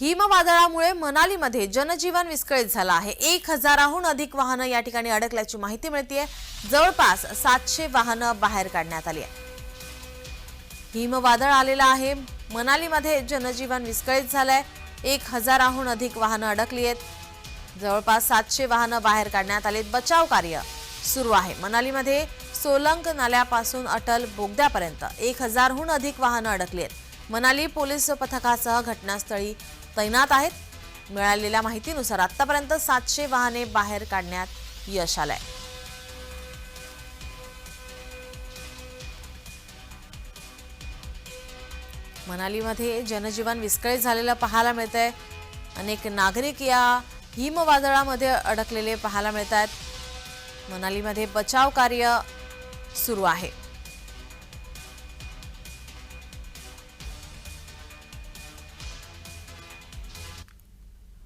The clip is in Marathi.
हिमवादळामुळे मनालीमध्ये जनजीवन विस्कळीत झालं आहे. एक हजाराहून अधिक वाहनं या ठिकाणी अडकल्याची माहिती मिळते जवळपास सातशे वाहनं बाहेर काढण्यात आली आहे हिमवादळ आलेलं आहे. मनालीमध्ये जनजीवन विस्कळीत झालंय. एक हजाराहून अधिक वाहनं अडकली आहेत. जवळपास सातशे वाहनं बाहेर काढण्यात आलेत. बचाव कार्य सुरू आहे. मनालीमध्ये सोलंग नाल्यापासून अटल बोगद्यापर्यंत एक हजारहून अधिक वाहनं अडकली आहेत. मनाली पोलीस पथकासह घटनास्थळी तैनात आहेत. मिळालेल्या माहितीनुसार आतापर्यंत सातशे वाहने बाहेर काढण्यात यश आलंय. मनालीमध्ये जनजीवन विस्कळीत झालेलं पाहायला मिळतंय. अनेक नागरिक या हिमवादळामध्ये अडकलेले पाहायला मिळत आहेत मनालीमध्ये बचाव कार्य सुरू आहे.